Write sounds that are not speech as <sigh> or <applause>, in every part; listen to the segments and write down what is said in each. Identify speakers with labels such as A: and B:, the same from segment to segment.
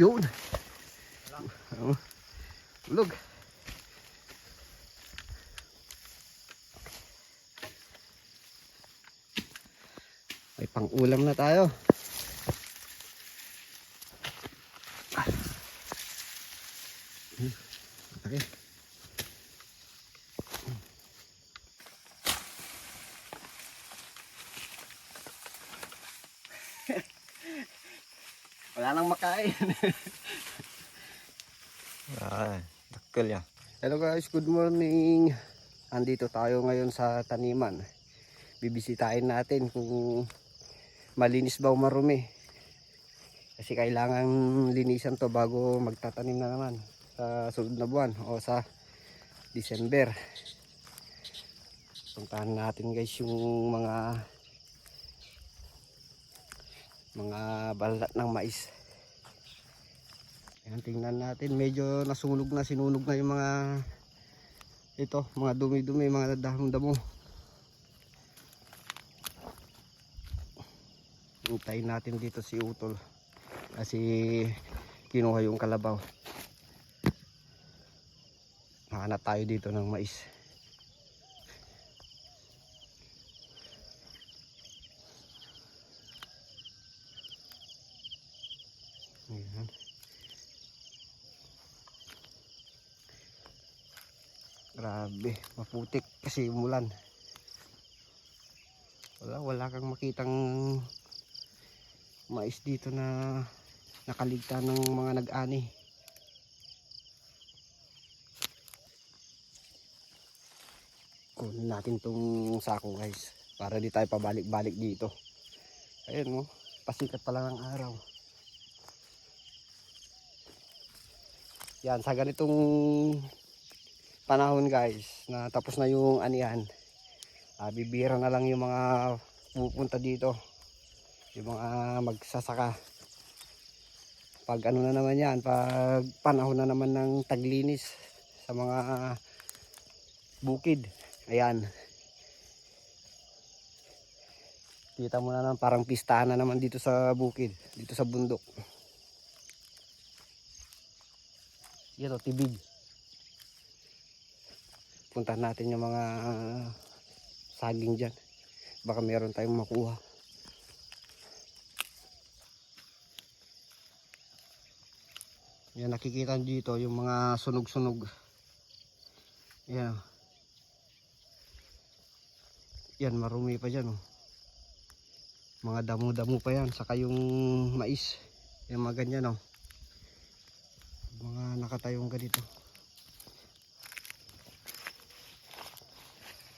A: Yun. Oh. Ulog. May pang-ulam na tayo. Wala nang makain. <laughs>
B: Ah, dakkel ya.
A: Hello guys, good morning. Andito tayo ngayon sa taniman. Bibisitahin natin kung malinis ba o marumi. Kasi kailangan linisan to bago magtatanim na naman sa sunod na buwan o sa December. Puntahan natin guys yung mga mga balat ng mais. Ayan, tingnan natin. Medyo nasunog na, sinunog na yung mga ito, mga dumi-dumi, mga dahon-damo. Hintayin natin dito si Utol. Kasi kinuha yung kalabaw. Hanap tayo dito ng mais. Ayan. Grabe, maputik kasi umulan. Wala, wala kang makitang mais dito na nakaligta ng mga nag-ani. Kunin natin tong sako guys para di tayo pabalik-balik dito. Ayun mo, pasikat pa lang ang araw. Yan, sa ganitong panahon guys na tapos na yung anihan uh, bibira na lang yung mga pupunta dito. Yung mga magsasaka. Pag ano na naman yan pag panahon na naman ng taglinis sa mga bukid. Ayan. Kita mo na naman parang pistahan na naman dito sa bukid dito sa bundok yan o tibig. Puntahan natin yung mga saging dyan. Baka meron tayong makuha. Yan nakikita dito yung mga sunog-sunog. Yan. Yan marumi pa dyan oh. mga damo-damo pa yan saka yung mais. Yung mga ganyan oh. Mga nakatayong ganito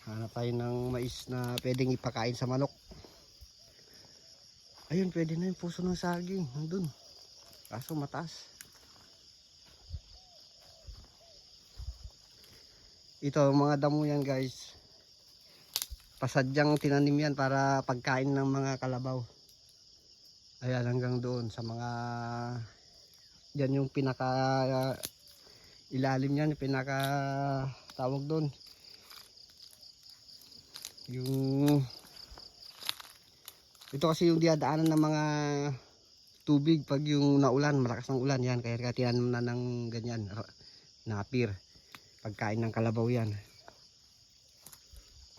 A: Hanap tayo ng mais na pwedeng ipakain sa manok. Ayun, pwede na yung puso ng saging. Nandun. Kaso mataas. Ito, mga damo yan guys. Pasadyang tinanim yan para pagkain ng mga kalabaw. Ayan, hanggang doon sa mga... Yan yung pinaka... ilalim yan, yung pinaka... Tawag doon. Yung ito kasi yung diadaanan ng mga tubig pag yung naulan malakas ng ulan yan kaya katiyan na ng ganyan napir. Pagkain ng kalabaw yan.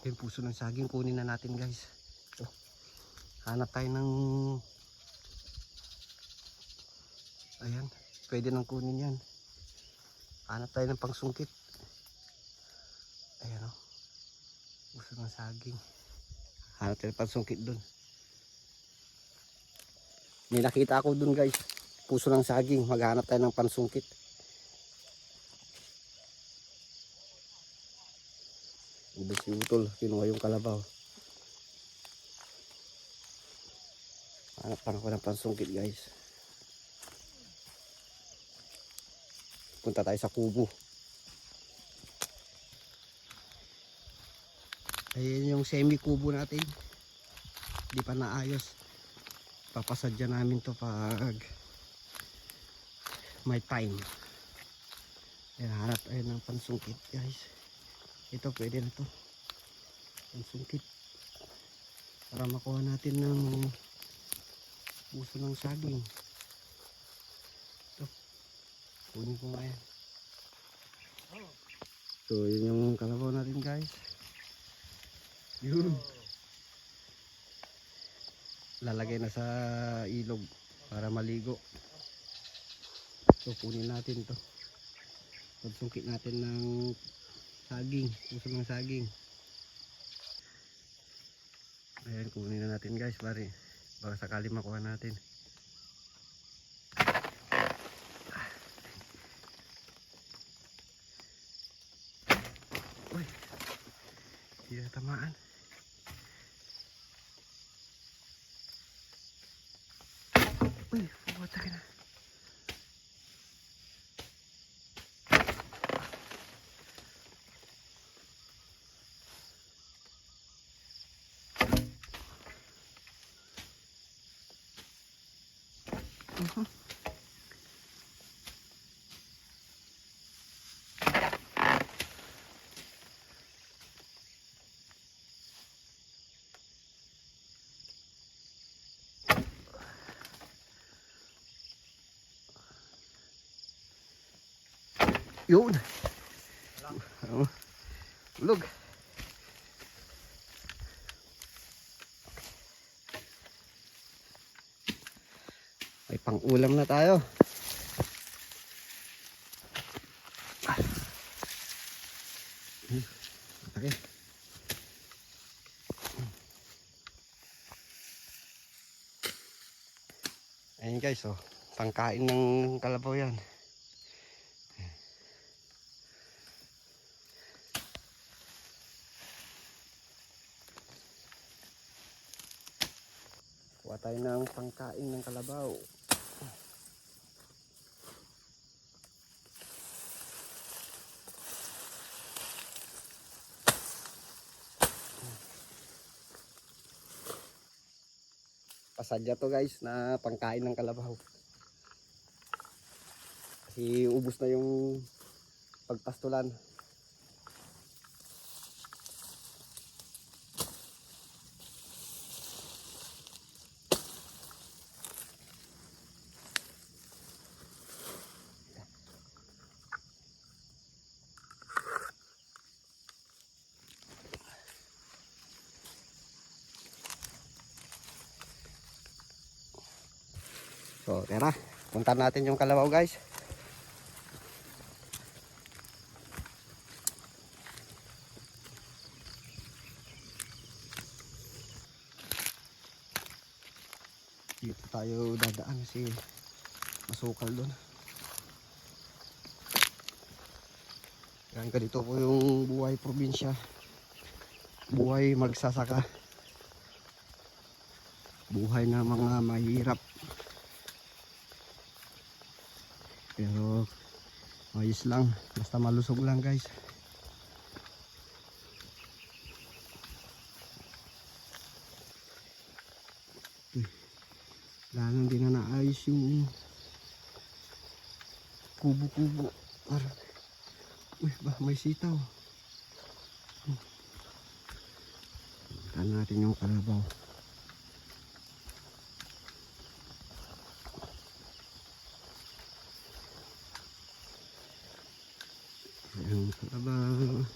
A: Yung puso ng saging kunin na natin guys. Ito. hanap tayo ng ayan pwede nang kunin yan hanap tayo ng pangsungkit ayan o oh. Gusto ng saging. Hanap tayo pansungkit dun. May nakita ako dun guys. Puso ng saging. Maghanap tayo ng pansungkit. Ubus si Utol. Kinuha yung kalabaw. Hanap pa ako ng pansungkit guys. Punta tayo sa kubo. Ayan yung semi kubo natin. Di pa naayos. Papasadya namin to pag may time. Ayan, hanap tayo ng pansungkit guys. Ito pwede na to. Pansungkit. Para makuha natin ng puso ng saging. Kunin ko nga yan. So, yun yung kalabaw natin guys. Yun. Lalagay na sa ilog para maligo. So, kunin natin to. Pagsungkit natin ng saging. Puso ng saging. Ayan, kunin na natin guys. Bari, baka sakali makuha natin. Uy, hindi na tamaan. Uy, pumunta ka na. Yun. Oh. Ulog. May pang-ulam na tayo. Okay. Ayan guys, oh. Pangkain ng kalabaw yan. Kuha tayo ng pangkain ng kalabaw. Pasadya to guys na pangkain ng kalabaw. Kasi ubos na yung pagpastulan. So, tara. Punta natin yung kalabaw guys. Dito tayo dadaan kasi masukal doon. Yan ganito po yung buhay probinsya. Buhay magsasaka. Buhay na mga mahirap. Pero ayos lang. Basta malusog lang guys. Eh, Lalo hindi na naayos yung kubo-kubo. Uy, ba, may sitaw. Hmm. Taan natin yung kalabaw. Kalabaw.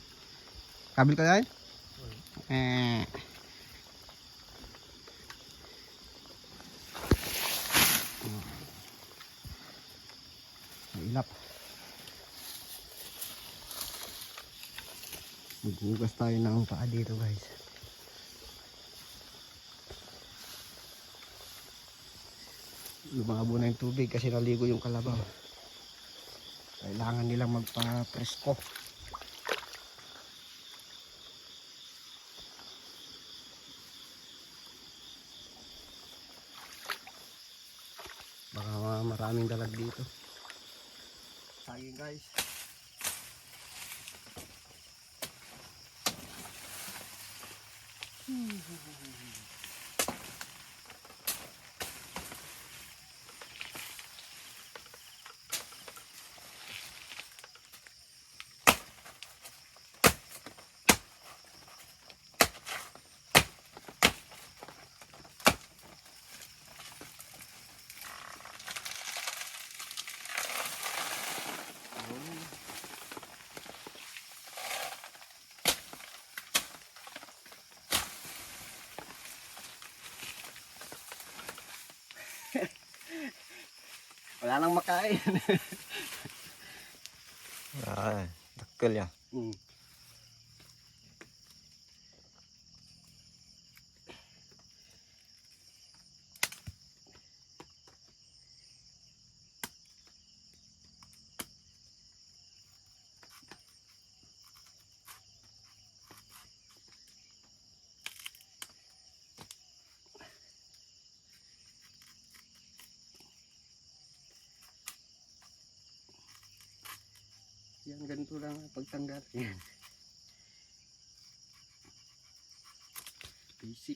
A: Kabil ka yan? Eh. Mailap. Maghugas tayo ng paa dito guys. Lumabo na yung tubig kasi naligo yung kalabaw kailangan nilang magpa-presko. Baka maraming dalag dito. Sayang guys. Hmm. Wala nang makain. <laughs>
B: Ay, dakkel yan.
A: Yan, ganito lang ang pagtanggal. Yan. Basic.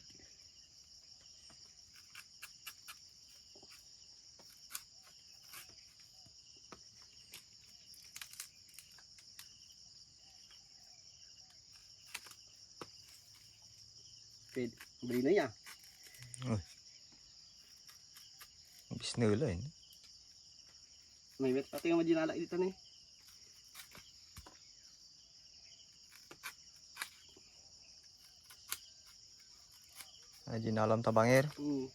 A: Pwede. Bili na yan.
B: Bisnula yun.
A: May met pati yung madinala dito na eh.
B: Ay, ginalam tabangir.
A: Hmm.